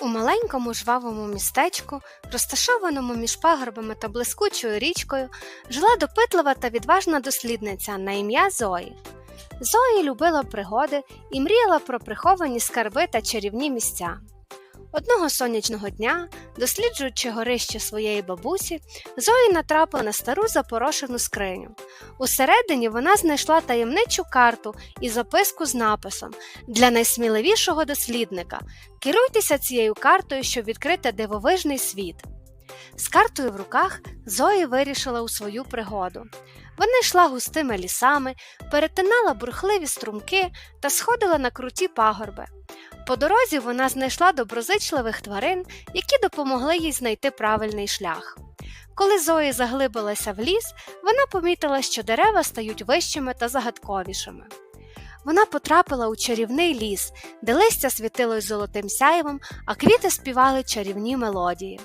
У маленькому жвавому містечку, розташованому між пагорбами та блискучою річкою, жила допитлива та відважна дослідниця на ім'я Зої. Зої любила пригоди і мріяла про приховані скарби та чарівні місця. Одного сонячного дня, досліджуючи горище своєї бабусі, Зої натрапила на стару запорошену скриню. Усередині вона знайшла таємничу карту і записку з написом для найсміливішого дослідника. Керуйтеся цією картою, щоб відкрити дивовижний світ. З картою в руках Зої вирішила у свою пригоду. Вона йшла густими лісами, перетинала бурхливі струмки та сходила на круті пагорби. По дорозі вона знайшла доброзичливих тварин, які допомогли їй знайти правильний шлях. Коли Зої заглибилася в ліс, вона помітила, що дерева стають вищими та загадковішими. Вона потрапила у чарівний ліс, де листя світилось золотим сяєвом, а квіти співали чарівні мелодії.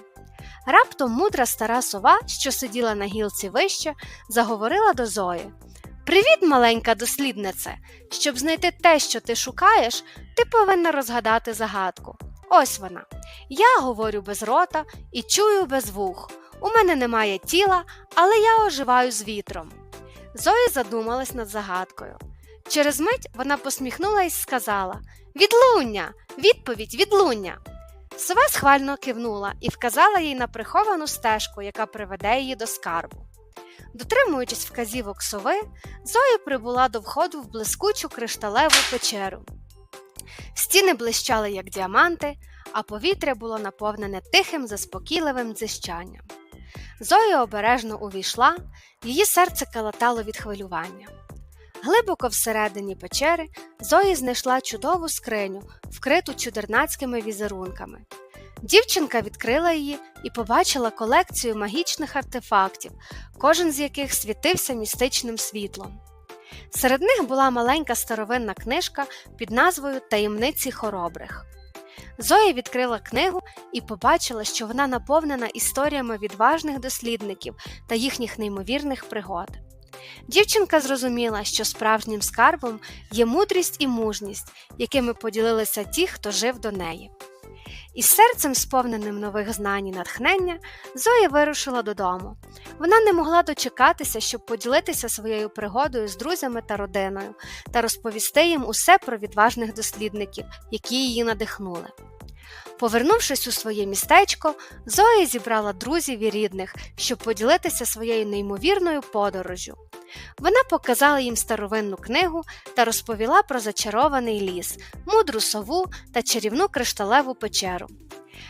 Раптом мудра стара сова, що сиділа на гілці вище, заговорила до Зої. Привіт, маленька досліднице! Щоб знайти те, що ти шукаєш, ти повинна розгадати загадку. Ось вона. Я говорю без рота і чую без вух. У мене немає тіла, але я оживаю з вітром. Зоя задумалась над загадкою. Через мить вона посміхнула і сказала Відлуння! Відповідь відлуння. Сова схвально кивнула і вказала їй на приховану стежку, яка приведе її до скарбу. Дотримуючись вказівок сови, Зоя прибула до входу в блискучу кришталеву печеру. Стіни блищали, як діаманти, а повітря було наповнене тихим, заспокійливим дзищанням. Зоя обережно увійшла, її серце калатало від хвилювання. Глибоко всередині печери Зої знайшла чудову скриню, вкриту чудернацькими візерунками. Дівчинка відкрила її і побачила колекцію магічних артефактів, кожен з яких світився містичним світлом. Серед них була маленька старовинна книжка під назвою Таємниці хоробрих. Зоя відкрила книгу і побачила, що вона наповнена історіями відважних дослідників та їхніх неймовірних пригод. Дівчинка зрозуміла, що справжнім скарбом є мудрість і мужність, якими поділилися ті, хто жив до неї. Із серцем, сповненим нових знань і натхнення, Зоя вирушила додому. Вона не могла дочекатися, щоб поділитися своєю пригодою з друзями та родиною та розповісти їм усе про відважних дослідників, які її надихнули. Повернувшись у своє містечко, Зоя зібрала друзів і рідних, щоб поділитися своєю неймовірною подорожю. Вона показала їм старовинну книгу та розповіла про зачарований ліс, мудру сову та чарівну кришталеву печеру.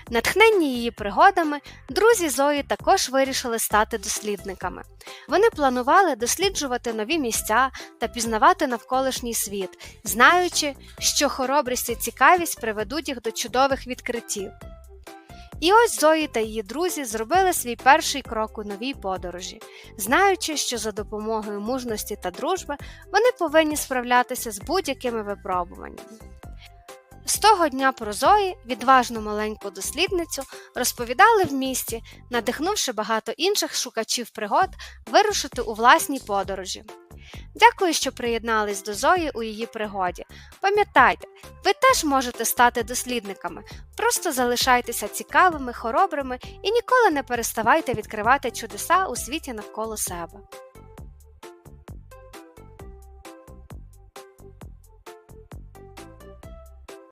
Натхненні її пригодами, друзі Зої також вирішили стати дослідниками. Вони планували досліджувати нові місця та пізнавати навколишній світ, знаючи, що хоробрість і цікавість приведуть їх до чудових відкриттів. І ось Зої та її друзі зробили свій перший крок у новій подорожі, знаючи, що за допомогою мужності та дружби вони повинні справлятися з будь-якими випробуваннями. Того дня про Зої, відважну маленьку дослідницю, розповідали в місті, надихнувши багато інших шукачів пригод вирушити у власній подорожі. Дякую, що приєднались до Зої у її пригоді. Пам'ятайте, ви теж можете стати дослідниками, просто залишайтеся цікавими, хоробрими і ніколи не переставайте відкривати чудеса у світі навколо себе.